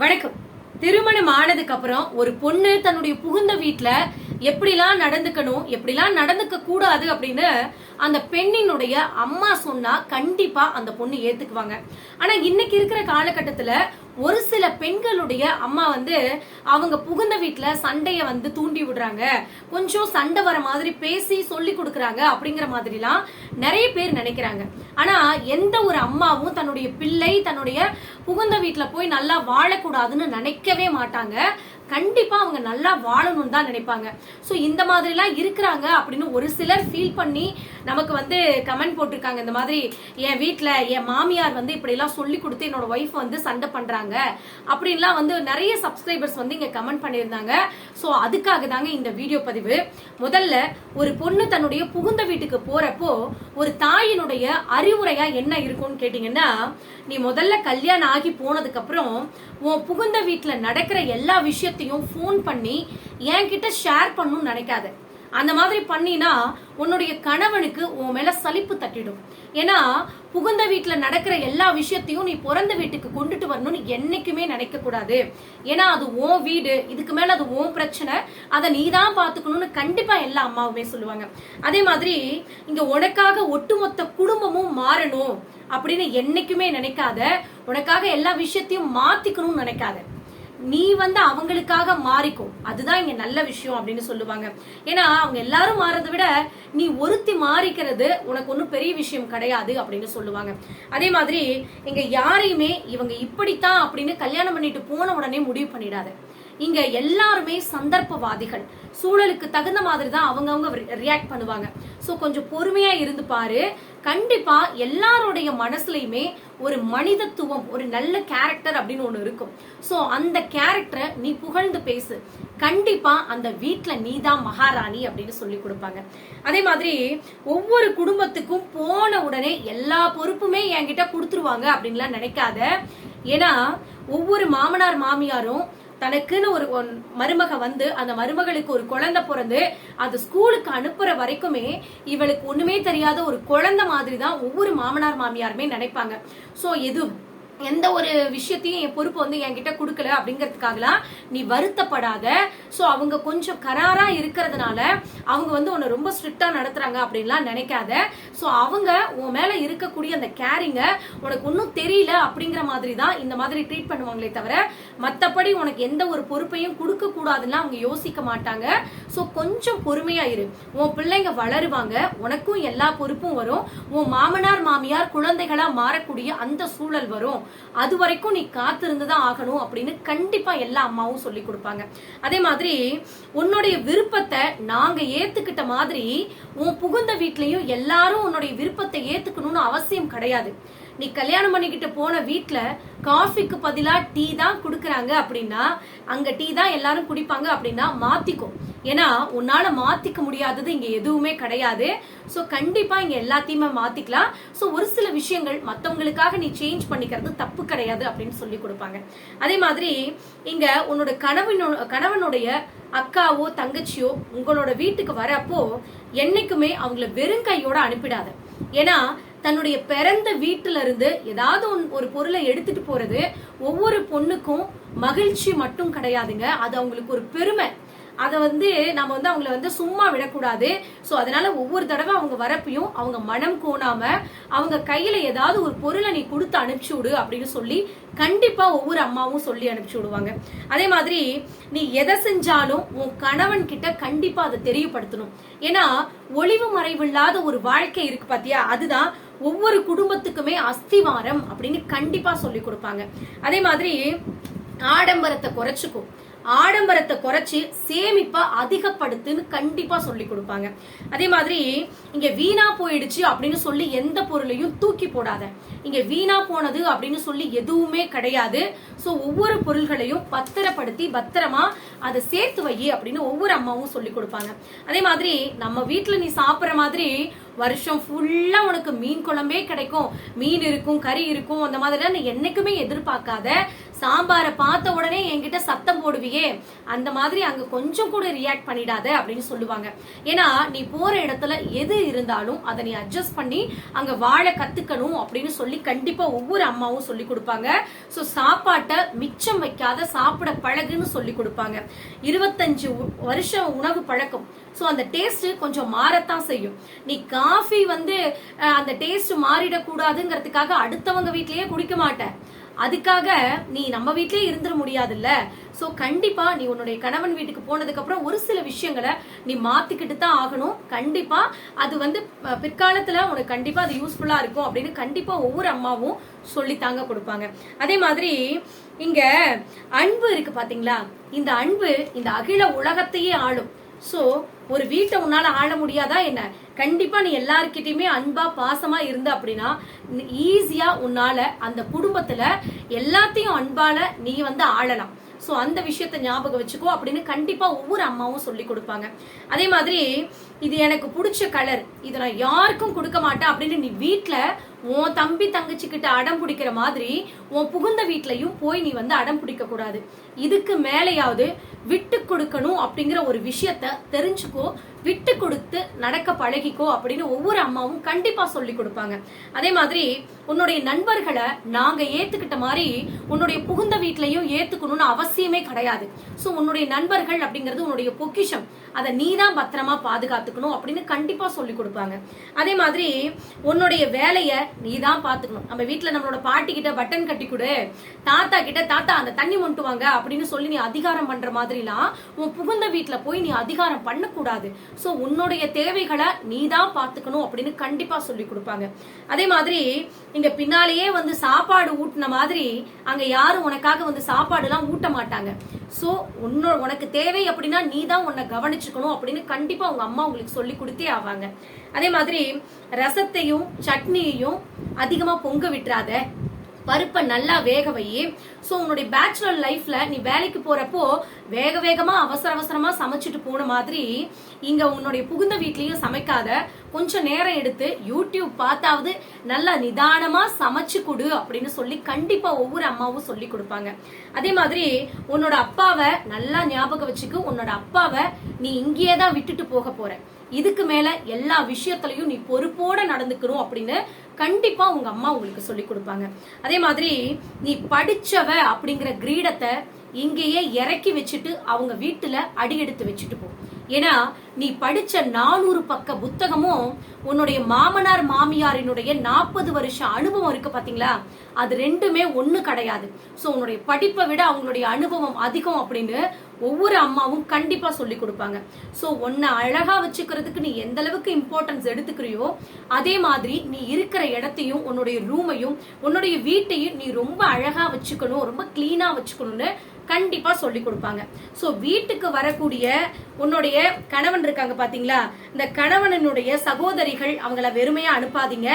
வணக்கம். திருமணம் ஆனதுக்கு அப்புறம் ஒரு பொண்ணு தன்னுடைய புகுந்த வீட்டுல எப்படிலாம் நடந்துக்கணும் எப்படிலாம் நடந்துக்க கூடாது அப்படின்னு அந்த பெண்ணினுடைய அம்மா சொன்னா கண்டிப்பா அந்த பொண்ணு ஏத்துக்குவாங்க. ஆனா இன்னைக்கு இருக்கிற காலகட்டத்துல ஒரு சில பெண்களுடைய அம்மா வந்து அவங்க புகுந்த வீட்டில் சண்டையை வந்து தூண்டி விடுறாங்க. கொஞ்சம் சண்டை வர மாதிரி பேசி சொல்லி கொடுக்குறாங்க அப்படிங்கிற மாதிரிலாம் நிறைய பேர் நினைக்கிறாங்க. ஆனா எந்த ஒரு அம்மாவும் தன்னுடைய பிள்ளை தன்னுடைய புகுந்த வீட்டில் போய் நல்லா வாழக்கூடாதுன்னு நினைக்கவே மாட்டாங்க. கண்டிப்பா அவங்க நல்லா வாழணும்னு தான் நினைப்பாங்க. சோ இந்த மாதிரி எல்லாம் இருக்கிறாங்க அப்படின்னு ஒரு சிலர் ஃபீல் பண்ணி நமக்கு வந்து கமெண்ட் போட்டிருக்காங்க. இந்த மாதிரி என் வீட்டில் என் மாமியார் வந்து இப்படி எல்லாம் சொல்லி கொடுத்து என்னோட ஒய்ஃப் வந்து சண்டை பண்றாங்க. அப்படின்லாம் வந்து நிறைய சப்ஸ்கிரைபர்ஸ் வந்து இங்க கமெண்ட் பண்ணியிருந்தாங்க. ஸோ அதுக்காக தாங்க இந்த வீடியோ பதிவு. முதல்ல ஒரு பொண்ணு தன்னுடைய புகுந்த வீட்டுக்கு போறப்போ ஒரு தாயினுடைய அறிவுரையா என்ன இருக்கும்னு கேட்டீங்கன்னா நீ முதல்ல கல்யாணம் ஆகி போனதுக்கு அப்புறம் உன் புகுந்த வீட்டில் நடக்கிற எல்லா விஷயத்தையும் ஃபோன் பண்ணி என்கிட்ட ஷேர் பண்ணணும்னு நினைக்காத. அந்த மாதிரி பண்ணினா உன்னுடைய கணவனுக்கு உன் மேல சலிப்பு தட்டிடும். ஏன்னா புகுந்த வீட்டுல நடக்கிற எல்லா விஷயத்தையும் நீ பிறந்த வீட்டுக்கு கொண்டுட்டு வரணும்னு என்னைக்குமே நினைக்க கூடாது ஏன்னா அது உன் வீடு இதுக்கு மேல அது உன் பிரச்சனை அதை நீ தான் பாத்துக்கணும்னு கண்டிப்பா எல்லா அம்மாவுமே சொல்லுவாங்க. அதே மாதிரி இங்க உனக்காக ஒட்டுமொத்த குடும்பமும் மாறணும் அப்படின்னு என்னைக்குமே நினைக்காத உனக்காக எல்லா விஷயத்தையும் மாத்திக்கணும்னு நினைக்காத. நீ வந்து அவங்களுக்காக மாறிக்கும் அதுதான் இங்க நல்ல விஷயம் அப்படின்னு சொல்லுவாங்க. ஏன்னா அவங்க எல்லாரும் மாறதை விட நீ ஒருத்தி மாறிக்கிறது உனக்கு ஒன்றும் பெரிய விஷயம் கிடையாது அப்படின்னு சொல்லுவாங்க. அதே மாதிரி இங்க யாரையுமே இவங்க இப்படித்தான் அப்படின்னு கல்யாணம் பண்ணிட்டு போன உடனே முடிவு பண்ணிடாது. இங்க எல்லாருமே சந்தர்ப்பவாதிகள். சூழலுக்கு தகுந்த மாதிரி தான் அவங்கவுங்க ரியாக்ட் பண்ணுவாங்க. ஸோ கொஞ்சம் பொறுமையா இருந்து பாரு. கண்டிப்பா எல்லாருடைய மனசுலயுமே ஒரு மனிதத்துவம் ஒரு நல்ல கேரக்டர் அப்படின்னு ஒண்ணு இருக்கும். ஸோ அந்த கேரக்டரை நீ புகழ்ந்து பேசு. கண்டிப்பா அந்த வீட்டில் நீ தான் மகாராணி அப்படின்னு சொல்லி கொடுப்பாங்க. அதே மாதிரி ஒவ்வொரு குடும்பத்துக்கும் போன உடனே எல்லா பொறுப்புமே என்கிட்ட கொடுத்துருவாங்க அப்படின்லாம் நினைக்காத. ஏன்னா ஒவ்வொரு மாமனார் மாமியாரும் தனக்குன்னு ஒரு ஒன்- மருமக வந்து அந்த மருமகளுக்கு ஒரு குழந்தை பிறந்து அது ஸ்கூலுக்கு அனுப்புற வரைக்குமே இவளுக்கு ஒண்ணுமே தெரியாத ஒரு குழந்தை மாதிரி தான் ஒவ்வொரு மாமனார் மாமியாருமே நினைப்பாங்க. சோ எது எந்த ஒரு விஷயத்தையும் என் பொறுப்பு வந்து என்கிட்ட கொடுக்கல அப்படிங்கிறதுக்காகலாம் நீ வருத்தப்படாத. ஸோ அவங்க கொஞ்சம் கராரா இருக்கிறதுனால அவங்க வந்து உன்னை ரொம்ப ஸ்ட்ரிக்டா நடத்துறாங்க அப்படின்லாம் நினைக்காத. ஸோ அவங்க உன் மேல இருக்கக்கூடிய அந்த கேரிங்க உனக்கு ஒன்றும் தெரியல அப்படிங்கிற மாதிரி தான் இந்த மாதிரி ட்ரீட் பண்ணுவாங்களே தவிர மற்றபடி உனக்கு எந்த ஒரு பொறுப்பையும் கொடுக்க அவங்க யோசிக்க மாட்டாங்க. ஸோ கொஞ்சம் பொறுமையா இரு. உன் பிள்ளைங்க வளருவாங்க. உனக்கும் எல்லா பொறுப்பும் வரும். உன் மாமனார் மாமியார் குழந்தைகளா மாறக்கூடிய அந்த சூழல் வரும். அது வரைக்கும் நீ காத்திருந்து தான் ஆகணும் அப்படின்னு கண்டிப்பா எல்லா அம்மாவும் சொல்லி கொடுப்பாங்க. அதே மாதிரி உன்னுடைய விருப்பத்தை நாங்க ஏத்துக்கிட்ட மாதிரி உன் புகுந்த வீட்லயும் எல்லாரும் உன்னுடைய விருப்பத்தை ஏத்துக்கணும்னு அவசியம் கிடையாது. நீ கல்யாணம் பண்ணிக்கிட்டு போன வீட்டில் காஃபிக்கு பதிலாக டீ தான் கொடுக்குறாங்க அப்படின்னா அங்கே டீ தான் எல்லாரும் குடிப்பாங்க அப்படின்னா மாற்றிக்கும் ஏன்னா உன்னால் மாற்றிக்க முடியாதது இங்கே எதுவுமே கிடையாது. ஸோ கண்டிப்பாக இங்கே எல்லாத்தையுமே மாற்றிக்கலாம் ஸோ ஒரு சில விஷயங்கள் மற்றவங்களுக்காக நீ சேஞ்ச் பண்ணிக்கிறது தப்பு கிடையாது அப்படின்னு சொல்லி கொடுப்பாங்க. அதே மாதிரி இங்கே உன்னோட கணவனோ கணவனுடைய அக்காவோ தங்கச்சியோ உங்களோட வீட்டுக்கு வரப்போ என்னைக்குமே அவங்கள வெறும் கையோட அனுப்பிடாத. ஏன்னா தன்னுடைய பிறந்த வீட்டுல இருந்து ஏதாவது ஒரு பொருளை எடுத்துட்டு போறது ஒவ்வொரு பொண்ணுக்கும் மகிழ்ச்சி மட்டும் கிடையாதுங்க. அது அவங்களுக்கு ஒரு பெருமை. அதை வந்து நம்ம வந்து அவங்கள வந்து சும்மா விடக்கூடாது. ஸோ அதனால ஒவ்வொரு தடவை அவங்க வரப்பையும் அவங்க மனம் கோணாம அவங்க கையில ஏதாவது ஒரு பொருளை நீ கொடுத்து அனுப்பிச்சு விடு அப்படின்னு சொல்லி கண்டிப்பா ஒவ்வொரு அம்மாவும் சொல்லி அனுப்பிச்சு விடுவாங்க. அதே மாதிரி நீ எதை செஞ்சாலும் உன் கணவன் கிட்ட கண்டிப்பா அதை தெரியப்படுத்தணும். ஏன்னா ஒளிவு மறைவில்லாத ஒரு வாழ்க்கை இருக்கு பாத்தியா? அதுதான் ஒவ்வொரு குடும்பத்துக்குமே அஸ்திவாரம் அப்படின்னு கண்டிப்பா சொல்லி கொடுப்பாங்க. அதே மாதிரி ஆடம்பரத்தை குறைச்சிக்கும். ஆடம்பரத்தை குறைச்சி சேமிப்பை அதிகப்படுத்துன்னு கண்டிப்பா சொல்லி கொடுப்பாங்க. அதே மாதிரி இங்க வீணா போயிடுச்சு அப்படின்னு சொல்லி எந்த பொருளையும் தூக்கி போடாத. இங்க வீணா போனது அப்படின்னு சொல்லி எதுவுமே கிடையாது. சோ ஒவ்வொரு பொருள்களையும் பத்திரப்படுத்தி பத்திரமா அதை சேர்த்து வை அப்படின்னு ஒவ்வொரு அம்மாவும் சொல்லி கொடுப்பாங்க. அதே மாதிரி நம்ம வீட்டுல நீ சாப்பிடுற மாதிரி வருஷம் ஃபுல்லா உனக்கு மீன் குழம்பே கிடைக்கும். மீன் இருக்கும் கறி இருக்கும் அந்த மாதிரிலாம் என்னைக்குமே எதிர்பார்க்காத. சாம்பாரை பார்த்த உடனே என்கிட்ட சத்தம் போடுவியே. அந்த மாதிரி அங்க கொஞ்சம் கூட ரியாக்ட் பண்ணிடாத அப்படின்னு சொல்லுவாங்க. ஏன்னா நீ போற இடத்துல எது இருந்தாலும் அதை நீ அட்ஜஸ்ட் பண்ணி அங்க வாழ கத்துக்கணும் அப்படின்னு சொல்லி கண்டிப்பா ஒவ்வொரு அம்மாவும் சொல்லி கொடுப்பாங்க. சோ சாப்பாட்டை மிச்சம் வைக்காத சாப்பிட பழகுன்னு சொல்லி கொடுப்பாங்க. இருபத்தஞ்சு வருஷம் உணவு பழக்கம். சோ அந்த டேஸ்ட் கொஞ்சம் மாறத்தான் செய்யும். நீ காஃபி வந்து அந்த டேஸ்ட் மாறிடக்கூடாதுங்கிறதுக்காக அடுத்தவங்க வீட்லயே குடிக்க மாட்டேன். அதுக்காக நீ நம்ம வீட்லயே இருந்துட முடியாதுல்ல? சோ கண்டிப்பா நீ உன்னுடைய கணவன் வீட்டுக்கு போனதுக்கு அப்புறம் ஒரு சில விஷயங்களை நீ மாத்திக்கிட்டு தான் ஆகணும். கண்டிப்பா அது வந்து பிற்காலத்துல உனக்கு கண்டிப்பா அது யூஸ்ஃபுல்லா இருக்கும் அப்படின்னு கண்டிப்பா ஒவ்வொரு அம்மாவும் சொல்லித்தாங்க கொடுப்பாங்க. அதே மாதிரி இங்க அன்பு இருக்கு பாத்தீங்களா? இந்த அன்பு இந்த அகில உலகத்தையே ஆளும். சோ ஒரு வீட்டை உன்னால ஆள முடியாதா என்ன? கண்டிப்பா நீ எல்லார்கிட்டயுமே அன்பா பாசமா இருந்த அப்படின்னா ஈஸியா உன்னால அந்த குடும்பத்துல எல்லாத்தையும் அன்பால நீ வந்து ஆளலாம். ஸோ அந்த விஷயத்த ஞாபகம் வச்சுக்கோ அப்படின்னு கண்டிப்பா ஒவ்வொரு அம்மாவும் சொல்லி கொடுப்பாங்க. அதே மாதிரி இது எனக்கு பிடிச்ச கலர் இதை நான் யாருக்கும் கொடுக்க மாட்டேன் அப்படின்னு நீ வீட்டில் உன் தம்பி தங்கச்சிக்கிட்ட அடம் பிடிக்கிற மாதிரி உன் புகுந்த வீட்லயும் போய் நீ வந்து அடம் பிடிக்க கூடாது. இதுக்கு மேலேயாவது விட்டு கொடுக்கணும் அப்படிங்கிற ஒரு விஷயத்த தெரிஞ்சுக்கோ விட்டு கொடுத்து நடக்க பழகிக்கோ அப்படின்னு ஒவ்வொரு அம்மாவும் கண்டிப்பா சொல்லி கொடுப்பாங்க. அதே மாதிரி உன்னுடைய நண்பர்களை நாங்க ஏத்துக்கிட்ட மாதிரி உன்னுடைய புகுந்த வீட்லயும் ஏத்துக்கணும்னு அவசியமே கிடையாது. சோ உன்னுடைய நண்பர்கள் அப்படிங்கிறது உன்னுடைய பொக்கிஷம். அதை நீ தான் பத்திரமா பாதுகாத்துக்கணும் அப்படின்னு கண்டிப்பா சொல்லி கொடுப்பாங்க. அதே மாதிரி உன்னுடைய வேலைய நீ தான் பாத்துக்கணும். நம்ம வீட்டுல நம்மளோட பாட்டி கிட்ட பட்டன் கட்டி கொடு. தாத்தா கிட்ட தாத்தா அந்த தண்ணி மொண்டுவாங்க அப்படின்னு சொல்லி நீ அதிகாரம் பண்ற மாதிரிலாம் உன் புகுந்த வீட்டுல போய் நீ அதிகாரம் பண்ணக்கூடாது. ஸோ உன்னுடைய தேவைகளை நீ தான் பார்த்துக்கணும் அப்படின்னு கண்டிப்பாக சொல்லி கொடுப்பாங்க. அதே மாதிரி இங்கே பின்னாலேயே வந்து சாப்பாடு ஊட்டின மாதிரி அங்கே யாரும் உனக்காக வந்து சாப்பாடுலாம் ஊட்ட மாட்டாங்க. ஸோ உன்னோ உனக்கு தேவை அப்படின்னா நீ தான் உன்னை கவனிச்சுக்கணும் அப்படின்னு கண்டிப்பாக உங்கள் அம்மா உங்களுக்கு சொல்லி கொடுத்தே ஆவாங்க. அதே மாதிரி ரசத்தையும் சட்னியையும் அதிகமாக பொங்க விட்டுறாத. பருப்பை நல்லா வேக வை ஸோ உன்னுடைய பேச்சுலர் லைஃப்ல நீ வேலைக்கு போறப்போ வேக வேகமா அவசர அவசரமா சமைச்சிட்டு போன மாதிரி இங்க உன்னுடைய புகுந்த வீட்லயும் சமைக்காத. கொஞ்சம் நேரம் எடுத்து யூடியூப் பார்த்தாவது நல்லா நிதானமா சமைச்சு கொடு அப்படின்னு சொல்லி கண்டிப்பா ஒவ்வொரு அம்மாவும் சொல்லி கொடுப்பாங்க. அதே மாதிரி உன்னோட அப்பாவை நல்லா ஞாபகம் வச்சுக்கு உன்னோட அப்பாவை நீ இங்கேயே தான் விட்டுட்டு போக போற. இதுக்கு மேல எல்லா விஷயத்திலையும் நீ பொறுப்போட நடந்துக்கணும் அப்படின்னு கண்டிப்பா உங்க அம்மா உங்களுக்கு சொல்லி கொடுப்பாங்க. அதே மாதிரி நீ படிச்சவ அப்படிங்கிற கிரீடத்தை இங்கேயே இறக்கி வச்சுட்டு அவங்க வீட்டுல அடி எடுத்து வச்சுட்டு போ. ஏன்னா நீ படிச்ச நானூறு பக்க புத்தகமும் உன்னுடைய மாமனார் மாமியாரினுடைய நாற்பது வருஷம் அனுபவம் இருக்கு பாத்தீங்களா? அது ரெண்டுமே ஒண்ணு கிடையாது. ஸோ உன்னுடைய படிப்பை விட அவங்களுடைய அனுபவம் அதிகம் அப்படின்னு ஒவ்வொரு அம்மாவும் கண்டிப்பா சொல்லி கொடுப்பாங்க. ஸோ உன்னை அழகா வச்சுக்கிறதுக்கு நீ எந்த அளவுக்கு இம்பார்ட்டன்ஸ் எடுத்துக்கிறியோ அதே மாதிரி நீ இருக்கிற இடத்தையும் உன்னுடைய ரூமையும் உன்னுடைய வீட்டையும் நீ ரொம்ப அழகா வச்சுக்கணும் ரொம்ப கிளீனா வச்சுக்கணும்னு கண்டிப்பா சொல்லி கொடுப்பாங்க. சோ வீட்டுக்கு வரக்கூடிய உன்னுடைய கணவன் இருக்காங்க பாத்தீங்களா? இந்த கணவனுடைய சகோதரிகள் அவங்கள வெறுமையா அனுப்பாதீங்க.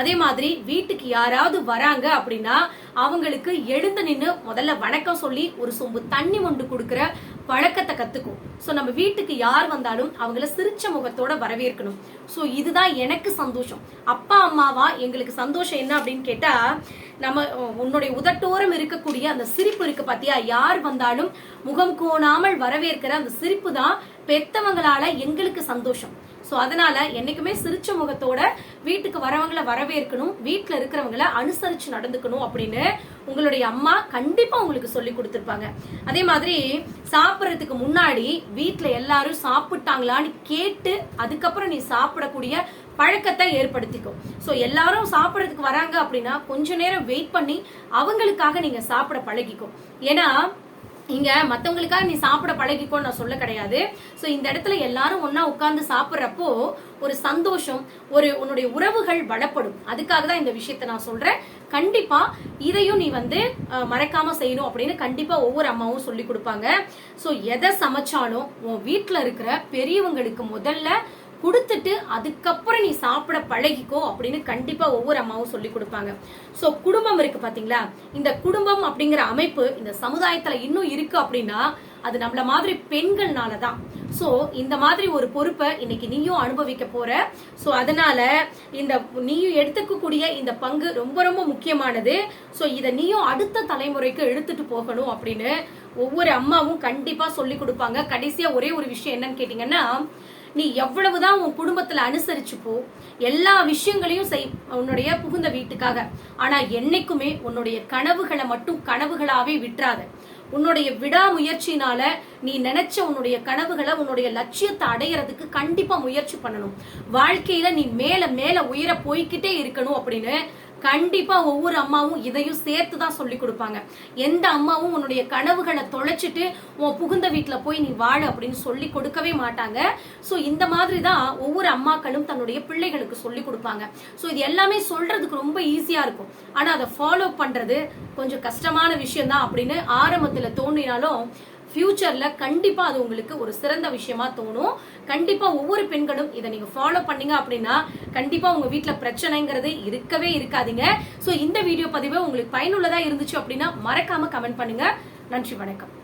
அதே மாதிரி வீட்டுக்கு யாராவது வராங்க அப்படின்னா அவங்களுக்கு எழுந்து நின்று முதல்ல வணக்கம் சொல்லி ஒரு சொம்பு தண்ணி மொண்டு கொடுக்குற பழக்கத்தை கத்துக்கும். ஸோ நம்ம வீட்டுக்கு யார் வந்தாலும் அவங்கள சிரிச்ச முகத்தோட வரவேற்கணும். ஸோ இதுதான் எனக்கு சந்தோஷம். அப்பா அம்மாவா எங்களுக்கு சந்தோஷம் என்ன அப்படின்னு கேட்டா நம்ம உன்னுடைய உதட்டோரம் இருக்கக்கூடிய அந்த சிரிப்பு இருக்கு பாத்தியா? யார் வந்தாலும் முகம் கோணாமல் வரவேற்கிற அந்த சிரிப்பு தான் பெத்தவங்களால எங்களுக்கு சந்தோஷம். ஸோ அதனால என்னைக்குமே சிரிச்ச முகத்தோட வீட்டுக்கு வரவங்கள வரவேற்கணும் வீட்டில் இருக்கிறவங்கள அனுசரிச்சு நடந்துக்கணும் அப்படின்னு உங்களுடைய அம்மா கண்டிப்பா உங்களுக்கு சொல்லி கொடுத்துருப்பாங்க. அதே மாதிரி சாப்பிட்றதுக்கு முன்னாடி வீட்டில் எல்லாரும் சாப்பிட்டாங்களான்னு கேட்டு அதுக்கப்புறம் நீ சாப்பிடக்கூடிய பழக்கத்தை ஏற்படுத்திக்கும் ஸோ எல்லாரும் சாப்பிட்றதுக்கு வராங்க அப்படின்னா கொஞ்ச நேரம் வெயிட் பண்ணி அவங்களுக்காக நீங்க சாப்பிட பழகிக்கும் ஏன்னா இங்க மத்தவங்களுக்காக நீ சாப்பிட பழகிக்கோன்னு நான் சொல்ல கிடையாது. சோ இந்த இடத்துல எல்லாரும் ஒன்னா உட்கார்ந்து சாப்பிடுறப்போ ஒரு சந்தோஷம் ஒரு உன்னுடைய உறவுகள் பலப்படும். அதுக்காக தான் இந்த விஷயத்த நான் சொல்றேன். கண்டிப்பா இதையும் நீ வந்து மறக்காம செய்யணும் அப்படின்னு கண்டிப்பா ஒவ்வொரு அம்மாவும் சொல்லி கொடுப்பாங்க. சோ எதை சமைச்சாலும் உன் வீட்டுல இருக்கிற பெரியவங்களுக்கு முதல்ல கொடுத்துட்டு அதுக்கப்புறம் நீ சாப்பிட பழகிக்கோ அப்படின்னு கண்டிப்பா ஒவ்வொரு அம்மாவும் சொல்லி கொடுப்பாங்க. சோ குடும்பம் இருக்கு பாத்தீங்களா? இந்த குடும்பம் அப்படிங்கிற அமைப்பு இந்த சமுதாயத்துல இன்னும் இருக்கு அப்படின்னா அது நம்மள மாதிரி பெண்கள்னால தான் சோ இந்த மாதிரி ஒரு பொறுப்பை இன்னைக்கு நீயும் அனுபவிக்க போற. சோ அதனால இந்த நீயும் எடுத்துக்கக்கூடிய இந்த பங்கு ரொம்ப ரொம்ப முக்கியமானது. சோ இத நீயும் அடுத்த தலைமுறைக்கு எடுத்துட்டு போகணும் அப்படின்னு ஒவ்வொரு அம்மாவும் கண்டிப்பா சொல்லி கொடுப்பாங்க. கடைசியா ஒரே ஒரு விஷயம் என்னன்னு கேட்டீங்கன்னா நீ எவ்வளவுதான் உன் குடும்பத்துல அனுசரிச்சு போ எல்லா விஷயங்களையும் செய் உன்னுடைய புகுந்த வீட்டுக்காக. ஆனா என்னைக்குமே உன்னுடைய கனவுகளை மட்டும் கனவுகளாவே விட்டுறாத. உன்னுடைய விடாமுயற்சினால நீ நினைச்ச உன்னுடைய கனவுகளை உன்னுடைய லட்சியத்தை அடையறதுக்கு கண்டிப்பா முயற்சி பண்ணணும். வாழ்க்கையில நீ மேல மேல உயர போய்க்கிட்டே இருக்கணும் அப்படின்னு கண்டிப்பா ஒவ்வொரு அம்மாவும் இதையும் சேர்த்து தான் சொல்லி கொடுப்பாங்க. எந்த அம்மாவும் உன்னுடைய கனவுகளை தொலைச்சிட்டு உன் புகுந்த வீட்டுல போய் நீ வாழ அப்படின்னு சொல்லி கொடுக்கவே மாட்டாங்க. சோ இந்த மாதிரி தான் ஒவ்வொரு அம்மாக்களும் தன்னுடைய பிள்ளைகளுக்கு சொல்லி கொடுப்பாங்க. சோ இது எல்லாமே சொல்றதுக்கு ரொம்ப ஈஸியா இருக்கும். ஆனா அதை ஃபாலோ பண்றது கொஞ்சம் கஷ்டமான விஷயம் தான் அப்படின்னு ஆரம்பத்துல தோன்றினாலும் ஃபியூச்சர்ல கண்டிப்பா அது உங்களுக்கு ஒரு சிறந்த விஷயமா தோணும். கண்டிப்பா ஒவ்வொரு பெண்களும் இதை நீங்க ஃபாலோ பண்ணீங்க அப்படின்னா கண்டிப்பா உங்க வீட்டில் பிரச்சனைங்கிறது இருக்கவே இருக்காதீங்க. சோ இந்த வீடியோ பதிவு உங்களுக்கு பயனுள்ளதா இருந்துச்சு அப்படின்னா மறக்காம கமெண்ட் பண்ணுங்க. நன்றி வணக்கம்.